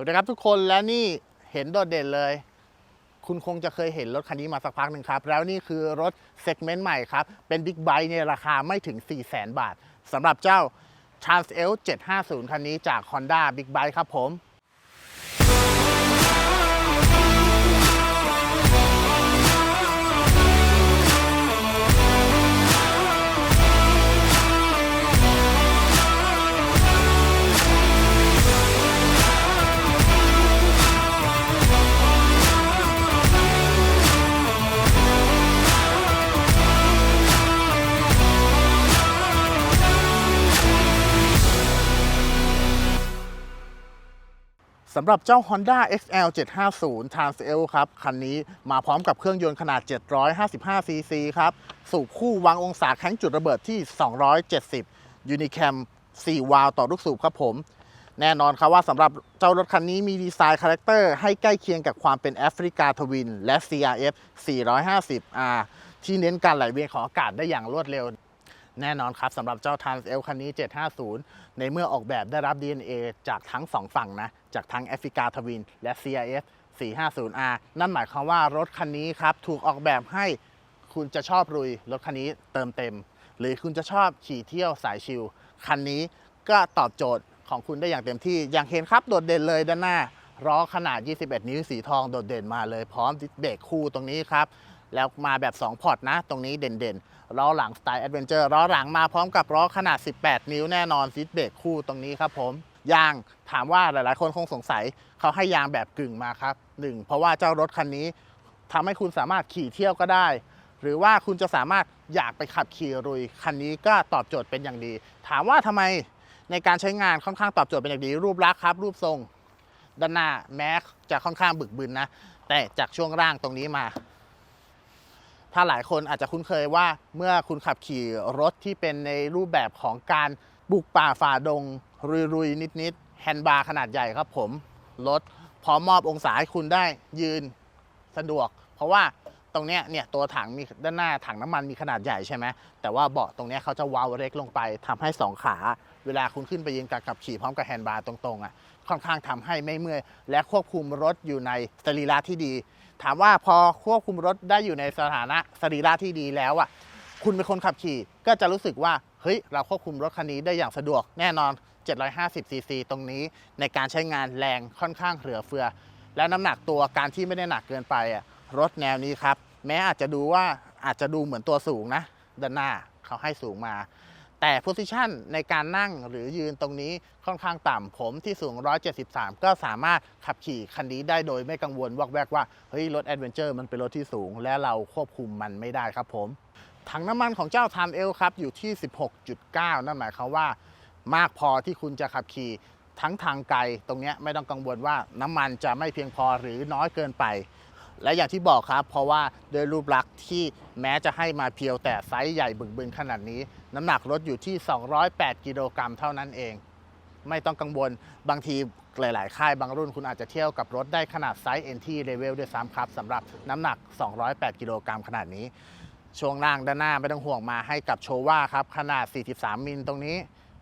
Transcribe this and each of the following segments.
วัสดีครับทุกคนและนี่เห็นโดดเด่นเลย คุณคงจะเคยเห็นรถคันนี้มาสักพักหนึ่งครับ แล้วนี่คือรถเซกเมนต์ใหม่ครับ เป็นบิ๊กไบค์ในราคาไม่ถึง 4 0 0แสนบาทสำหรับเจ้า Trans L 750 คันนี้จาก Honda Big Bike ครับผม สำหรับเจ้า Honda XL 750 Trans L ครับ คันนี้มาพร้อมกับเครื่องยนต์ขนาด 755 cc ครับ สูบคู่วางองศาแข้งจุดระเบิดที่ 270 Unicam 4 วาล์วต่อลูกสูบครับผม แน่นอนครับว่าสำหรับเจ้ารถคันนี้มีดีไซน์คาแรคเตอร์ให้ใกล้เคียงกับความเป็นแอฟริกาทวิน และ CRF 450R ที่เน้นการไหลเวียนของอากาศได้อย่างรวดเร็ว แน่นอนครับสำหรับเจ้า Trans L คันนี้ 750 ในเมื่อออกแบบได้รับ DNA จากทั้งสองฝั่งนะ จากทั้งแอฟริกาทวิน และ CRF 450R นั่นหมายความว่ารถคันนี้ครับ ถูกออกแบบให้คุณจะชอบรุย รถคันนี้เติมเต็ม หรือคุณจะชอบขี่เที่ยวสายชิลคันนี้ก็ตอบโจทย์ของคุณได้อย่างเต็มที่ อย่างเห็นครับโดดเด่นเลยด้านหน้าล้อขนาด 21 นิ้วสีทองโดดเด่นมาเลยพร้อมดิสเบรกคู่ตรงนี้ครับ แล้วมาแบบ 2 พอร์ตนะ ตรงนี้เด่นๆล้อหลังสไตล์แอดเวนเจอร์ล้อหลังมาพร้อมกับล้อขนาด 18 นิ้วแน่นอนซิดเบรกคู่ตรงนี้ครับผมยางถามว่าหลายๆ คนคงสงสัยเขาให้ยางแบบกึ่งมาครับหนึ่งเพราะว่าเจ้ารถคันนี้ทำให้คุณสามารถขี่เที่ยวก็ได้ หรือว่าคุณจะสามารถอยากไปขับขี่รุยคันนี้ก็ตอบโจทย์เป็นอย่างดี ถามว่าทำไมในการใช้งานค่อนข้างตอบโจทย์เป็นอย่างดี รูปลักษณ์ครับ รูปทรง ด้านหน้าแม้จะค่อนข้างบึกบึนนะ แต่จากช่วงล่างตรงนี้มา ถ้าหลายคนอาจจะคุ้นเคยว่าเมื่อคุณขับขี่รถที่เป็นในรูปแบบของการบุกป่าฝ่าดง รุยๆ นิดๆแฮนด์บาร์ขนาดใหญ่ครับผม รถพร้อมมอบองศาให้คุณได้ยืนสะดวก เพราะว่า ตรงเนี้ยเนี่ยตัวถังมีด้านหน้าถังน้ำมันมีขนาดใหญ่ใช่ไหมแต่ว่าเบาะตรงเนี้ยเขาจะวาวเล็กลงไปทำให้สองขา เวลาคุณขึ้นไปยืนกับขับขี่พร้อมกับแฮนด์บาร์ตรงๆอะค่อนข้างทำให้ไม่เมื่อย และควบคุมรถอยู่ในสรีระที่ดี ถามว่าพอควบคุมรถได้อยู่ในสถานะสรีระที่ดีแล้วอะคุณเป็นคนขับขี่ก็จะรู้สึกว่าเฮ้ยเราควบคุมรถคันนี้ได้อย่างสะดวกแน่นอน 750 ซีซีตรงนี้ในการใช้งานแรงค่อนข้างเหลือเฟือ และน้ำหนักตัวการที่ไม่ได้หนักเกินไปอะ รถแนวนี้ครับ แม้อาจจะดูว่าอาจจะดูเหมือนตัวสูงนะ ด้านหน้าเขาให้สูงมา แต่โพสิชันในการนั่งหรือยืนตรงนี้ค่อนข้างต่ำผมที่สูง 173 ก็สามารถขับขี่คันนี้ได้โดยไม่กังวลวอกแวกว่าเฮ้ยรถแอดเวนเจอร์มันเป็นรถที่สูง และเราควบคุมมันไม่ได้ครับผมถังน้ำมันของเจ้าทามเอลครับอยู่ที่ 16.9 นั่นหมายความว่ามากพอที่คุณจะขับขี่ทั้งทางไกล ตรงนี้ไม่ต้องกังวลว่าน้ำมันจะไม่เพียงพอหรือน้อยเกินไป และอย่างที่บอกครับ เพราะว่าโดยรูปลักษณ์ที่แม้จะให้มาเพียวแต่ไซส์ใหญ่บึกบึนขนาดนี้ น้ำหนักรถอยู่ที่ 208 กิโลกรัมเท่านั้นเอง ไม่ต้องกังวลบางทีหลาย ๆ ค่ายบางรุ่นคุณอาจจะเที่ยวกับรถได้ขนาดไซส์ NT Level ด้วยซ้ำครับสำหรับน้ำหนัก 208 กิโลกรัมขนาดนี้ ช่วงล่างด้านหน้าไม่ต้องห่วงมาให้กับโชว่าครับขนาด 43 มิลตรงนี้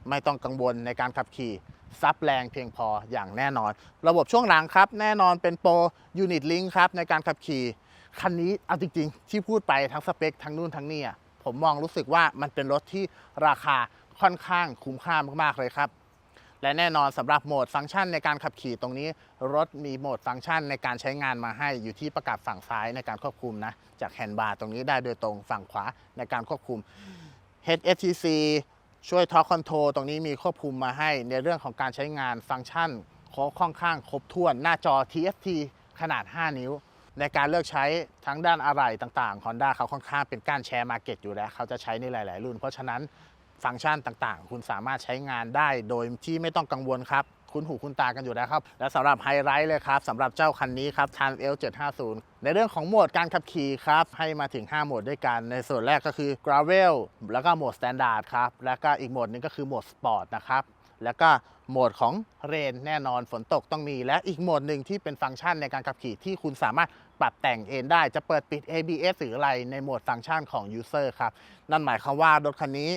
ไม่ต้องกังวลในการขับขี่ ซับแรงเพียงพออย่างแน่นอน ระบบช่วงหลังครับ แน่นอนเป็นโปรยูนิตลิงครับ ในการขับขี่ คันนี้เอาจริง ๆ ที่พูดไปทั้งสเปค ทั้งนู่นทั้งนี่ผมมองรู้สึกว่ามันเป็นรถที่ราคาค่อนข้างคุ้มค่ามากๆเลยครับและแน่นอนสำหรับโหมดฟังก์ชันในการขับขี่ตรงนี้ รถมีโหมดฟังก์ชันในการใช้งานมาให้อยู่ที่ประกับฝั่งซ้ายในการควบคุมนะ จากแฮนด์บาร์ตรงนี้ได้โดยตรงฝั่งขวาในการควบคุม HSTC ช่วยทอ r คอนโทรตรงนี้มีควบคุมมาให้ในเรื่องของการใช้งานฟังก์ชันค่อนข้างครบถ้วนหน้าจอ TFT ขนาด 5 นิ้ว ในการเลือกใช้ทั้งด้านอะไรต่างๆ Honda เขาค่อนข้างเป็นการแชร์มาเก็ตอยู่แล้ว เขาจะใช้ในหลาย ๆ รุ่น เพราะฉะนั้นฟังก์ชันต่างๆ คุณสามารถใช้งานได้โดยที่ไม่ต้องกังวลครับคุณหูคุณตากันอยู่แล้วครับ และสำหรับไฮไลท์เลยครับสำหรับเจ้าคันนี้ครับ t r a n L 750 ในเรื่องของโหมดการขับขี่ครับ ให้มาถึง 5 โหมดด้วยกัน ในส่วนแรกก็คือ Gravel แล้วก็โหมด Standard ครับ แล้วก็อีกโหมดหนึงก็คือโหมด Sport นะครับแล้วก็โหมดของเรนแน่นอนฝนตกต้องมี และอีกโหมดหนึ่งที่เป็นฟังก์ชันในการขับขี่ที่คุณสามารถปรับแต่งเองได้จะเปิดปิด ABS หรืออะไรในโหมดฟังก์ชันของ User ครับ นั่นหมายความว่ารถคันนี้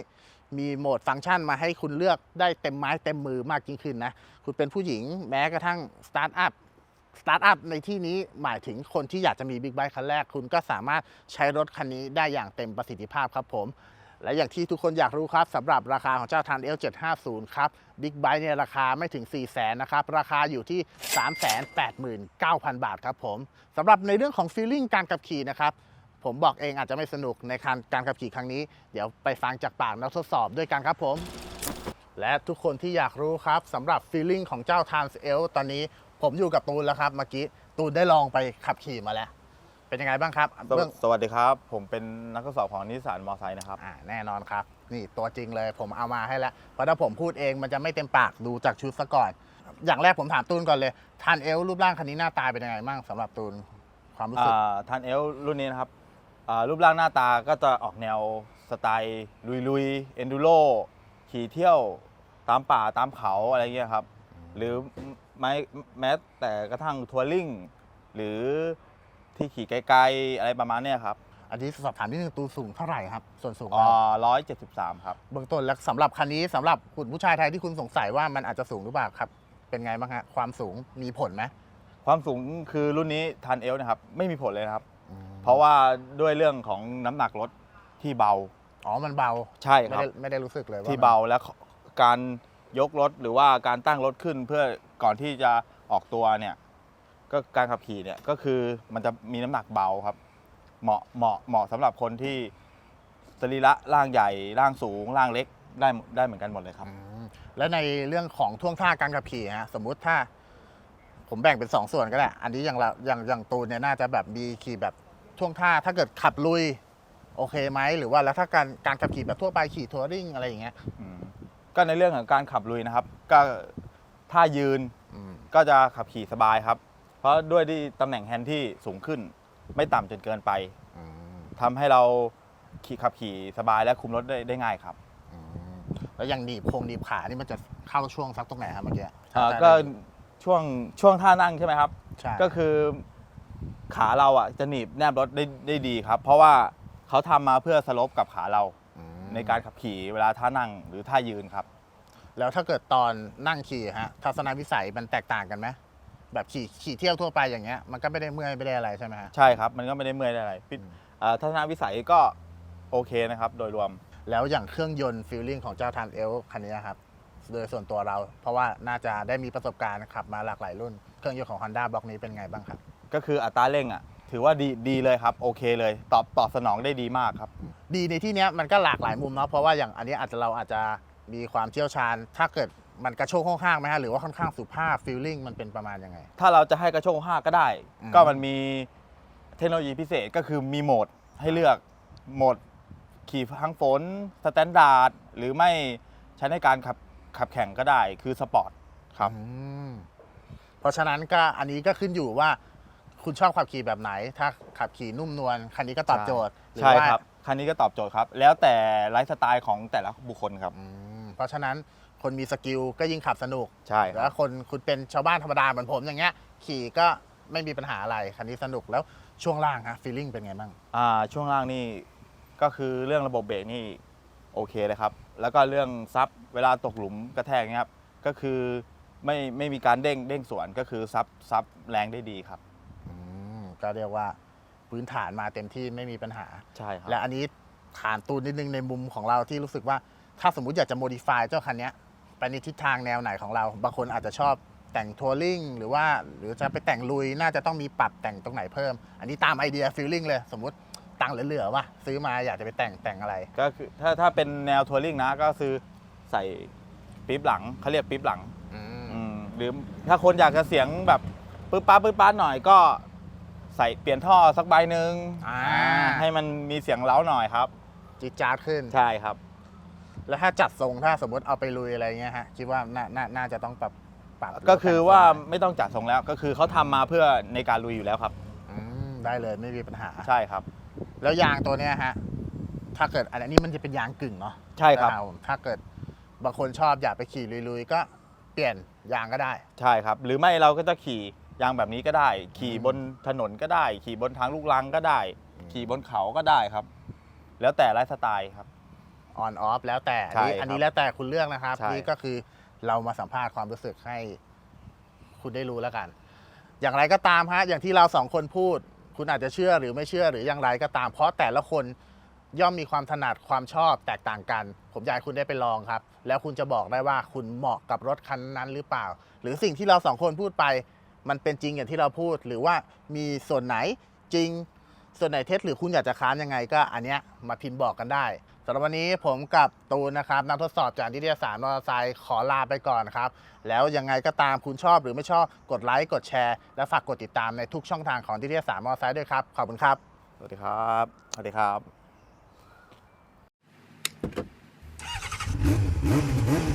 มีโหมดฟังก์ชันมาให้คุณเลือกได้เต็มไม้เต็มมือมากยิ่งขึ้นนะ คุณเป็นผู้หญิงแม้กระทั่งสตาร์ทอัพสตาร์ทอัพในที่นี้หมายถึงคนที่อยากจะมีบิ๊กไบค์คันแรก คุณก็สามารถใช้รถคันนี้ได้อย่างเต็มประสิทธิภาพครับผม และอย่างที่ทุกคนอยากรู้ครับสำหรับราคาของเจ้าทัน L750 ครับบิ๊กไบค์เนี่ยราคาไม่ถึง 4 0 0 0 0นนะครับ ราคาอยู่ที่ 389,000 บาทครับผมสำหรับในเรื่องของฟีลลิ่งการขับขี่นะครับ ผมบอกเองอาจจะไม่สนุกในการการขับขี่ครั้งนี้ เดี๋ยวไปฟังจากปากนักทดสอบด้วยกันครับผม และทุกคนที่อยากรู้ครับสำหรับฟีลลิ่งของเจ้า Trans L ตอนนี้ผมอยู่กับตูนแล้วครับเมื่อกี้ตูนได้ลองไปขับขี่มาแล้ว เป็นยังไงบ้างครับสวเบื้องสวัสดีครับ ผมเป็นนักทดสอบของนิสสันมอไซค์นะครับ อ่าแน่นอนครับ นี่ตัวจริงเลยผมเอามาให้แล้วเพราะถ้าผมพูดเองมันจะไม่เต็มปากดูจากชุดซะก่อน อย่างแรกผมถามตูนก่อนเลยทันเอลรูปร่างคันนี้หน้าตาเป็นยังไงบ้างสำหรับตูนความรู้สึกทันเอลรุ่นนี้นะครับอ่า รูปร่างหน้าตาก็จะออกแนวสไตล์ลุยลุยเอนดูโรขี่เที่ยวตามป่าตามเขาอะไรเงี้ยครับ หรือแม้แม้แต่กระทั่งทัวริงหรือที่ขี่ไกลๆอะไรประมาณเนี้ยครับอันนี้สอบถามนิดนึงตูนสูงเท่าไหร่ครับ ส่วนสูงอ๋อเราร้อยเจ็ดสิบสามครับ เบื้องต้นแล้วสำหรับคันนี้สำหรับคุณผู้ชายไทยที่คุณสงสัยว่ามันอาจจะสูงหรือเปล่าครับ เป็นไงบ้างฮะความสูงมีผลไหมความสูงคือรุ่นนี้ทันเอลนะครับ ไม่มีผลเลยนะครับ เพราะว่าด้วยเรื่องของน้ำหนักรถที่เบาอ๋อมันเบาใช่ไม่ครับ ได้ไม่ได้รู้สึกเลยว่ที่มันเบาและการยกรถหรือว่าการตั้งรถขึ้นเพื่อก่อนที่จะออกตัวเนี่ยก็การขับขี่เนี่ยก็คือมันจะมีน้ำหนักเบาครับ เหมาะเหมาะเหมาะสำหรับคนที่สรีระร่างใหญ่ร่างสูงร่างเล็กได้ได้เหมือนกันหมดเลยครับ อืมแล้วในเรื่องของท่วงท่าการขับขี่ฮะสมมุติถ้า ผมแบ่งเป็นสองส่วนก็ได้ อันนี้อย่างเราอย่างอย่างตูนเนี่ยน่าจะแบบมีขี่แบบ ท่วงท่าถ้าเกิดขับลุย โอเคไหมหรือว่าแล้วถ้าการการขับขี่แบบทั่วไปขี่ทัวริงอะไรอย่างเงี้ยอืมก็ในเรื่องของการขับลุยนะครับ ก็ถ้ายืนอืมก็จะขับขี่สบายครับ เพราะด้วยที่ตำแหน่งแฮนด์ที่สูงขึ้น ไม่ต่ำจนเกินไปอืมทำให้เราขี่ขับขี่สบายและคุมรถได้ได้ง่ายครับอืมแล้วอย่างหนีบโครงหนีบขานี่มันจะเข้าช่วงสักตรงไหนครับเมื่อกี้อ่าถ้าก็ได้ดูช่วงช่วงท่านั่งใช่ไหมครับ ใช่ก็คือ ขาเราอะจะหนีบแนบรถได้ได้ดีครับ เพราะว่าเขาทำมาเพื่อสลบกับขาเรามในการขับขี่เวลาท่านั่งหรือท่ายืนครับ แล้วถ้าเกิดตอนนั่งขี่ฮะทัศนวิสัยมันแตกต่างกันไหมแบบขี่ขี่เที่ยวทั่วไปอย่างเงี้ยมันก็ไม่ได้เมื่อยไม่ได้อะไรใช่ไหมฮะ ใช่ครับ มันก็ไม่ได้เมื่อยได้อะไรปิดอืมอ่าทัศนวิสัยก็โอเคนะครับ โดยรวมแล้วอย่างเครื่องยนต์ฟิลลิ่งของเจ้าทันเอลคันนี้ครับโดยส่วนตัวเรา เพราะว่าน่าจะได้มีประสบการณ์ขับมาหลากหลายรุ่น เครื่องยนต์ของ Honda บล็อกนี้เป็นไงบ้างครับ ก็คืออัตราเร่งอะ ถือว่าดีดีเลยครับ โอเคเลย ตอบตอบสนองได้ดีมากครับ ดีในที่เนี้ยมันก็หลากหลายมุมเนาะเพราะว่าอย่างอันนี้อาจจะเราอาจจะมีความเชี่ยวชาญ ถ้าเกิดมันกระโชกข้างๆไหมฮะหรือว่าค่อนข้างสุภาพฟิลลิ่งมันเป็นประมาณยังไง ถ้าเราจะให้กระโชกห้าก็ได้ อืม ก็มันมีเทคโนโลยีพิเศษก็คือมีโหมดให้เลือกโหมดขี่ทั้งฝนสแตนดาร์ดหรือไม่ใช้ในการขับขับแข่งก็ได้คือสปอร์ตครับ อืมเพราะฉะนั้นก็อันนี้ก็ขึ้นอยู่ว่า คุณชอบขับขี่แบบไหน ถ้าขับขี่นุ่มนวลคันนี้ก็ตอบโจทย์หรือใช่ว่าครับคันนี้ก็ตอบโจทย์ครับ แล้วแต่ไลฟ์สไตล์ของแต่ละบุคคลครับอืมเพราะฉะนั้นคนมีสกิลก็ยิ่งขับสนุก ใช่คแล้รับวคนคุณเป็นชาวบ้านธรรมดาเหมือนผมอย่างเงี้ย ขี่ก็ไม่มีปัญหาอะไรคันนี้สนุกแล้วช่วงล่างฮะฟีลลิ่งเป็นไงบ้างอ่าช่วงล่างนี่ก็คือเรื่องระบบเบรกนี่โอเคเลยครับ แล้วก็เรื่องซับเวลาตกหลุมกระแทกเนี้ยครับก็คือไม่ไม่มีการเด้งเด้งสวนก็คือซับซับแรงได้ดีครับอืม ก็เรียกว่าพื้นฐานมาเต็มที่ไม่มีปัญหา ใช่ครับและอันนี้ฐานตูนนิดนึงในมุมของเราที่รู้สึกว่า ถ้าสมมุติอยากจะโมดิฟายเจ้าคันเนี้ยไปในทิศทางแนวไหนของเรา บางคนอาจจะชอบแต่งทัวริงหรือว่าหรือจะไปแต่งลุยน่าจะต้องมีปรับแต่งตรงไหนเพิ่ม อันนี้ตามไอเดียฟีลลิ่งเลย สมมุติตังค์เหลือๆว่ะซื้อมาอยากจะไปแต่งแต่งอะไร ก็คือถ้าถ้าเป็นแนวทัวริงนะก็คือใส่ปี๊บหลังเขาเรียกปี๊บหลังอืมอืมหรือถ้าคนอยากจะเสียงแบบปึ๊บป๊าปึ๊บป๊าหน่อยก็ ใส่เปลี่ยนท่อสักใบหนึ่งอ่า ให้มันมีเสียงเล้าหน่อยครับ จีดจาดขึ้น ใช่ครับ แล้วถ้าจัดทรงถ้าสมมติเอาไปลุยอะไรเงี้ยฮะคิดว่าน่าน่าน่าจะต้องปรับปรับก็คือว่าแต่งทรงไม่ต้องจัดทรงแล้วก็คือเขาทำมาเพื่อในการลุยอยู่แล้วครับ อืมได้เลยไม่มีปัญหา ใช่ครับ แล้วยางตัวเนี้ยฮะ ถ้าเกิดอันนี้มันจะเป็นยางกึ่งเนาะใช่ครับ นะครับผมถ้าเกิดบางคนชอบอยากไปขี่ลุยๆ ก็เปลี่ยนยางก็ได้ ใช่ครับ หรือไม่เราก็จะขี่ ยางแบบนี้ก็ได้ ขี่อืมบนถนนก็ได้ ขี่บนทางลูกรังก็ได้อืมขี่บนเขาก็ได้ครับ แล้วแต่ไลฟ์สไตล์ครับ ออนออฟแล้วแต่ใช่นี่ครับอันนี้แล้วแต่คุณเลือกนะครับใช่ นี่ก็คือเรามาสัมภาษณ์ความรู้สึกให้ คุณได้รู้แล้วกัน อย่างไรก็ตามฮะอย่างที่เราสองคนพูด คุณอาจจะเชื่อหรือไม่เชื่อหรืออย่างไรก็ตาม เพราะแต่ละคนย่อมมีความถนัดความชอบแตกต่างกัน ผมอยากให้คุณได้ไปลองครับ แล้วคุณจะบอกได้ว่าคุณเหมาะกับรถคันนั้นหรือเปล่า หรือสิ่งที่เราสองคนพูดไป มันเป็นจริงอย่างที่เราพูด หรือว่ามีส่วนไหนจริง ส่วนไหนเท็จหรือคุณอยากจะค้านยังไงก็อันเนี้ยมาพิมพ์บอกกันได้สำหรับวันนี้ผมกับตูนนะครับนักทดสอบจากนิตยสารมอเตอร์ไซค์ขอลาไปก่อนครับ แล้วยังไงก็ตามคุณชอบหรือไม่ชอบกดไลค์กดแชร์และฝากกดติดตามในทุกช่องทางของนิตยสารมอเตอร์ไซค์ด้วยครับขอบคุณครับ สวัสดีครับ สวัสดีครับ